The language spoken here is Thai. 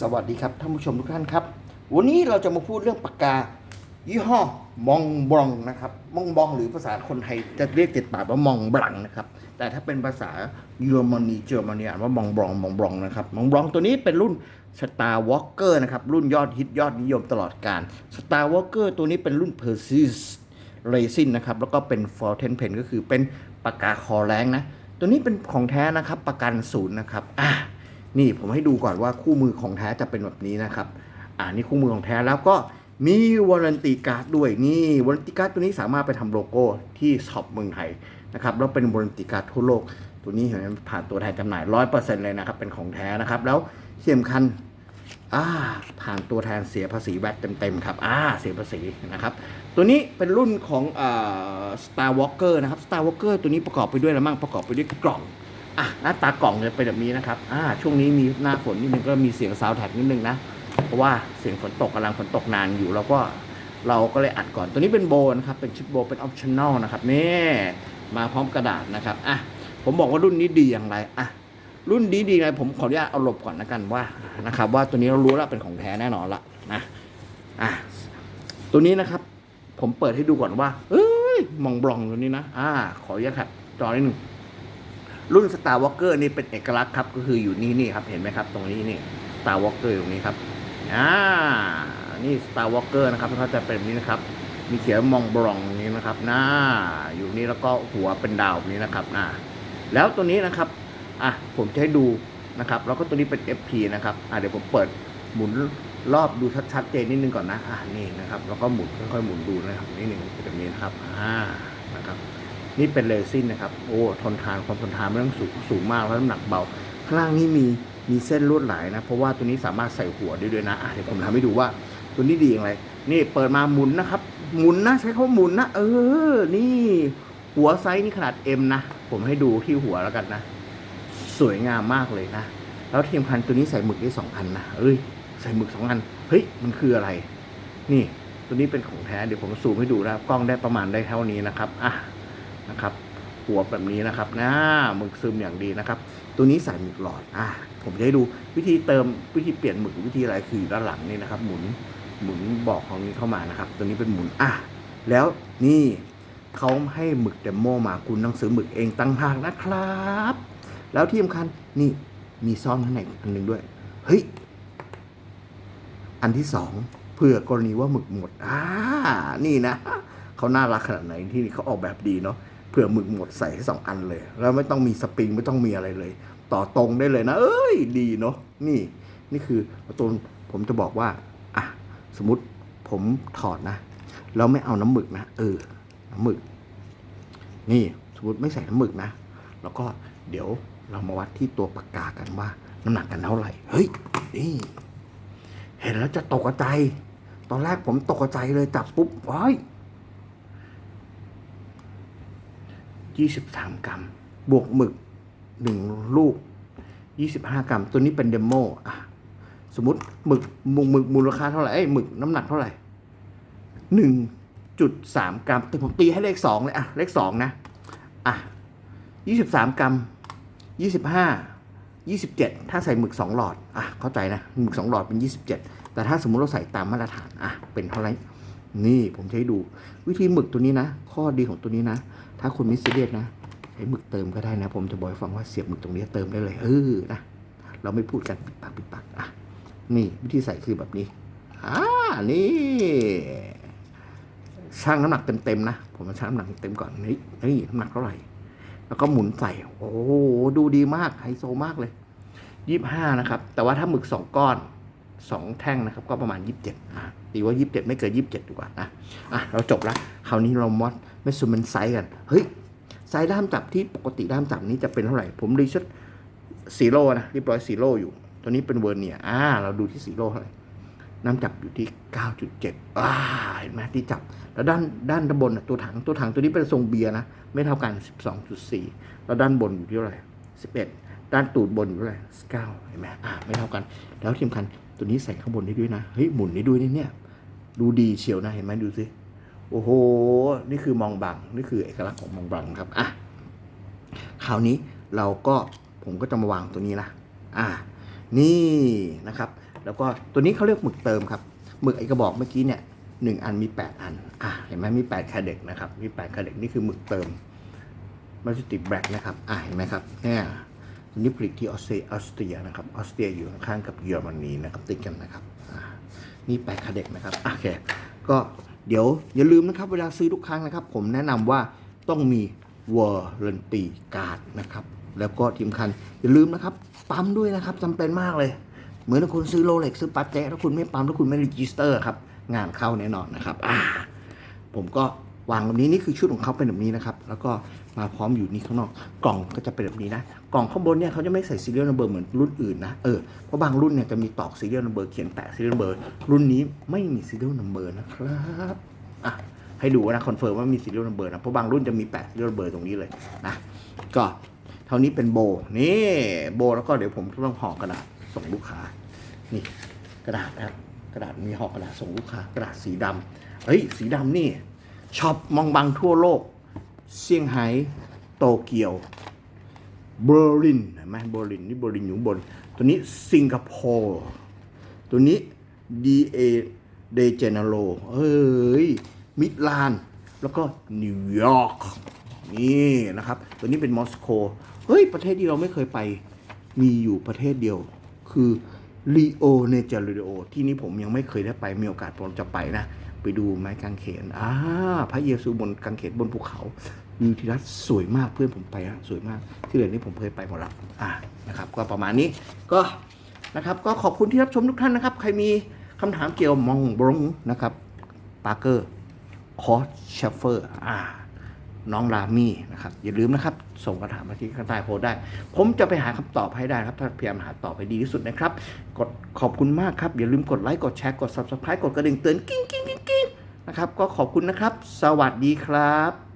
สวัสดีครับท่านผู้ชมทุกท่านครับ วันนี้เราจะมาพูดเรื่องปากกา ยี่ห้อมองบลองนะครับมองบองหรือภาษาคนไทยจะเรียกติดปากว่ามองบลังนะครับ แต่ถ้าเป็นภาษาเยอรมนีเยอรมนีอ่านว่ามองบลองมองบลองนะครับมองบลองตัวนี้เป็นรุ่น Star Walker นะครับรุ่นยอดฮิตยอดนิยมตลอดการ Star Walker ตัวนี้เป็นรุ่น Persis Resin นนะครับแล้วก็เป็น Fountain Pen ก็คือเป็นปากกาคอแรงนะตัวนี้เป็นของแท้นะครับประกันศูนย์นะครับอะ นี่ผมให้ดูก่อนว่าคู่มือของแท้จะเป็นแบบนี้นะครับ อ่านี่คู่มือของแท้แล้วก็มีวารันตีการ์ดด้วยนี่วารันตีการ์ดตัวนี้สามารถไปทำโลโก้ที่ช็อปเมืองไทยนะครับแล้วเป็นวารันตีการ์ดทั่วโลก ตัวนี้เห็นไหมผ่านตัวแทนจำหน่ายร้อยเปอร์เซ็นต์เลยนะครับ เป็นของแท้นะครับ แล้วที่สำคัญอ่าผ่านตัวแทนเสียภาษีแวตเต็มๆครับอ่าเสียภาษีนะครับ ตัวนี้เป็นรุ่นของอ่า Star Walker นะครับ Star Walker ตัวนี้ประกอบไปด้วยอะไรบ้างประกอบไปด้วยกล่อง อะหน้าตากล่องจะเป็นแบบนี้นะครับอ่าช่วงนี้มีหน้าฝนนิดนึงก็มีเสียงซาวแท็กนิดนึงนะ เพราะว่าเสียงฝนตกกำลังฝนตกนานอยู่แล้วก็เราก็เลยอัดก่อนตัวนี้เป็นโบนะครับ เป็นชุดโบเป็นออปชั่นแนลนะครับนี่มาพร้อมกระดาษนะครับอะผมบอกว่ารุ่นนี้ดีอย่างไรอะรุ่นดีดีไงผมขออนุญาตเอาหลบก่อนนะกันว่านะครับว่าตัวนี้เรารู้แล้วเป็นของแท้แน่นอนละนะอะตัวนี้นะครับ ผมเปิดให้ดูก่อนว่าเอ้ยมองบลองตัวนี้นะอ่า ขออนุญาตครับจอนิดนึง รุ่น Star Walker นี่เป็นเอกลักษณ์ครับ ก็คืออยู่นี่นี่ครับ เห็นไหมครับ ตรงนี้นี่ Star Walker อยู่ตรงนี้ครับ อ่า นี่ Star Walker นะครับเขาจะเป็นนี้นะครับ มีเขียนมองบลองนี้นะครับหน้าอยู่นี่แล้วก็หัวเป็นดาวนี้นะครับหน้าแล้วตัวนี้นะครับ อะ ผมจะให้ดูนะครับ แล้วก็ตัวนี้เป็น FP นะครับ อะเดี๋ยวผมเปิดหมุนรอบดูชัดๆเจนนิดนึงก่อนนะ อะนี่นะครับ แล้วก็หมุนค่อยๆหมุนดูนะครับนิดนึงแบบนี้นะครับ อ่า นะครับ นี่เป็นเรซินนะครับ โอ้ทนทานความทนทานไม่ต้องสูงสูงมากแล้วน้ำหนักเบา ข้างล่างนี่มีมีเส้นลวดหลายนะ เพราะว่าตัวนี้สามารถใส่หัวได้ด้วยนะอะเดี๋ยวผมทำให้ดูว่าตัวนี้ดีอย่างไร นี่เปิดมาหมุนนะครับ หมุนนะใช้คำว่าหมุนนะ เออ นี่ หัวไซส์นี่ขนาด M นะ ผมให้ดูที่หัวแล้วกันนะ สวยงามมากเลยนะ แล้วเที่สำคัญตัวนี้ใส่หมึกได้สองอันนะ เอ้ย ใส่หมึกสองอัน เฮ้ย มันคืออะไร นี่ ตัวนี้เป็นของแท้ เดี๋ยวผมซูมให้ดูนะครับกล้องได้ประมาณได้เท่านี้นะครับ อะ นะครับ หัวแบบนี้นะครับนะหมึกซึมอย่างดีนะครับ ตัวนี้ใส่หมึกหลอดอะผมจะให้ดูวิธีเติมวิธีเปลี่ยนหมึกวิธีอะไรคือด้านหลังนี่นะครับ หมุนหมุนบอกของนี้เข้ามานะครับ ตัวนี้เป็นหมุนอะแล้วนี่เขาให้หมึกเดโมมาคุณต้องซื้อหมึกเองตั้งหากนะครับ แล้วที่สำคัญนี่มีซ่อนข้างในอันหนึ่งด้วย เฮ้ย อันที่สองเผื่อกรณีว่าหมึกหมดอ่านี่นะเขาน่ารักขนาดไหนที่เขาออกแบบดีเนาะ เผื่อหมึกหมดใส่ให้สองอันเลย แล้วไม่ต้องมีสปริงไม่ต้องมีอะไรเลย ต่อตรงได้เลยนะ เอ้ยดีเนาะนี่นี่คือตัวผมจะบอกว่าอะสมมติผมถอดนะแล้วไม่เอาน้ำหมึกนะเออน้ำหมึก นี่สมมติไม่ใส่น้ำหมึกนะ แล้วก็เดี๋ยวเรามาวัดที่ตัวปากกากันว่า น้ำหนักกันเท่าไหร่เฮ้ยนี่เห็นแล้วจะตกใจ ตอนแรกผมตกใจเลยจับปุ๊บว้าย ยี่สิบสามกรัม บวกหมึกหนึ่งลูกยี่สิบห้ากรัม ตัวนี้เป็นเดโมอะสมมติหมึกมึกหมึกมูลค่าเท่าไหร่เอ้หมึกน้ำหนักเท่าไหร่หนึ่งจุดสามกรัมแต่ผมตีให้เลขสองเลยอะ เลขสองนะ อะยี่สิบสามกรัมยี่สิบห้ายี่สิบเจ็ดถ้าใส่หมึกสองหลอด อะ เข้าใจนะ หมึกสองหลอดเป็นยี่สิบเจ็ดแต่ถ้าสมมุติเราใส่ตามมาตรฐาน อะ เป็นเท่าไหร่ นี่ผมให้ดู วิธีหมึกตัวนี้นะ ข้อดีของตัวนี้นะ ถ้าคุณมิสเรียสนะใช้หมึกเติมก็ได้นะ ผมจะบอกให้ฟังว่าเสียบหมึกตรงนี้เติมได้เลยเออนะเราไม่พูดกันปิดปากปิดปากอะนี่วิธีใส่คือแบบนี้อ่านี่ช่างน้ำหนักเต็มๆนะผมมาชั่งน้ำหนักเต็มก่อนนี่นี่น้ำหนักเท่าไหร่ แล้วก็หมุนใส่โอ้โหดูดีมากไฮโซมากเลยยี่ห้านะครับ แต่ว่าถ้าหมึกสองก้อนสองแท่งนะครับ ก็ประมาณยี่สิบเจ็ดอะ ตีว่ายี่สิบเจ็ดไม่เกินยี่สิบเจ็ดดีกว่านะอะเราจบละคราวนี้เรามอดไม่ซูมเป็นไซส์กัน เฮ้ย ไซส์ด้ามจับที่ปกติด้ามจับนี้จะเป็นเท่าไหร่ ผมรีเช็คซีโร่นะเรียบร้อยซีโร่อยู่ ตัวนี้เป็นเวอร์เนียอ่า เราดูที่ซีโร่เท่าไหร่น้ำจับอยู่ที่ 9.7อ่าเห็นไหมที่จับ แล้วด้านด้านบนน่ะตัวถังตัวถังตัวนี้เป็นทรงเบียร์นะ ไม่เท่ากัน 12.4 แล้วด้านบนอยู่ที่เท่าไหร่11 ด้านตูดบนอยู่เท่าไหร่9เห็นไหมอ่าไม่เท่ากัน แล้วที่สำคัญตัวนี้ใส่ข้างบนได้ด้วยนะเฮ้ยหมุนได้ด้วยนี่เนี่ยดูดีเชียวนะเห็นไหมดูสิโอ้โห นี่คือมองบังนี่คือเอกลักษณ์ของมองบังครับอะคราวนี้เราก็ผมก็จะมาวางตัวนี้นะอ่า นี่นะครับ แล้วก็ตัวนี้เขาเรียกหมึกเติมครับหมึกไอกระบอกเมื่อกี้เนี่ยหนึ่งอันมี 8 อัน อะ เห็นไหมมี8แคเด็กนะครับ มี8แคเด็กนี่คือหมึกเติมมัลติแบล็กนะครับ อะ เห็นไหมครับ เนี่ย นี้ผลิตที่ออสเตรียออสเตรียนะครับออสเตรียอยู่ข้างกับเยอรมนีนะครับติดกันนะครับนี่แปคาเด็กนะครับโอเคก็เดี๋ยวอย่าลืมนะครับเวลาซื้อทุกครั้งนะครับ ผมแนะนำว่าต้องมีวอร์เรนตีการ์ดนะครับ แล้วก็ทีมคันอย่าลืมนะครับ ปั๊มด้วยนะครับจำเป็นมากเลย เหมือนถ้าคุณซื้อโรเล็กซื้อปาเต้ถ้าคุณไม่ปั๊มถ้าคุณไม่รีจิสเตอร์ครับงานเข้าแน่นอนนะครับอ่าผมก็ วางแบบนี้นี่คือชุดของเขาเป็นแบบนี้นะครับ แล้วก็มาพร้อมอยู่นี่ข้างนอกกล่องก็จะเป็นแบบนี้นะ กล่องข้างบนเนี่ยเขาจะไม่ใส่ซีเรียลนัมเบอร์เหมือนรุ่นอื่นนะเออเพราะบางรุ่นเนี่ยจะมีตอกซีเรียลนัมเบอร์เขียนแปะซีเรียลนัมเบอร์รุ่นนี้ไม่มีซีเรียลนัมเบอร์นะครับอะให้ดูนะคอนเฟิร์มว่ามีซีเรียลนัมเบอร์นะเพราะบางรุ่นจะมีแปะซีเรียลนัมเบอร์ตรงนี้เลยนะก็เท่านี้เป็นโบนี่โบแล้วก็เดี๋ยวผมต้องห่อกระดาษส่งลูกค้านี่กระดาษนะครับกระดาษมีห่อกระดาษส่งลูกค้ากระดาษสีดำเฮ้ยสีดำนี่ ช็อปมองบังทั่วโลก เซี่ยงไฮ้โตเกียวเบอร์ลินเห็นไหมเบอร์ลินนี่เบอร์ลินอยู่บน ตัวนี้สิงคโปร์ตัวนี้ DA เดเจเนโรเฮ้ยมิลาน แล้วก็นิวยอร์กนี่นะครับ ตัวนี้เป็นมอสโกเฮ้ย ประเทศที่เราไม่เคยไปมีอยู่ประเทศเดียว คือลีโอเนจาริโอที่นี่ผมยังไม่เคยได้ไปมีโอกาสผมจะไปนะ ไปดูไม้กางเขนอ่าพระเยซูบนกางเขนบนภูเขาวิวทิวทัศน์สวยมากเพื่อนผมไปนะสวยมาก ที่เหลือนี่ผมเคยไปหมดละอ่านะครับ ก็ประมาณนี้ก็นะครับ ก็ขอบคุณที่รับชมทุกท่านนะครับ ใครมีคำถามเกี่ยวกับมองบรงนะครับปาร์เกอร์คอสเชฟเฟอร์อ่า น้องรามี่นะครับอย่าลืมนะครับ ส่งคำถามมาที่ข้างใต้โพสได้ ผมจะไปหาคำตอบให้ได้ครับ ถ้าพยายามหาตอบให้ดีที่สุดนะครับ กดขอบคุณมากครับ อย่าลืมกดไลค์กดแชร์กด subscribe กดกระดิ่งเตือนกิ้งกิ้งกิ้งกิ้งนะครับ ก็ขอบคุณนะครับ สวัสดีครับ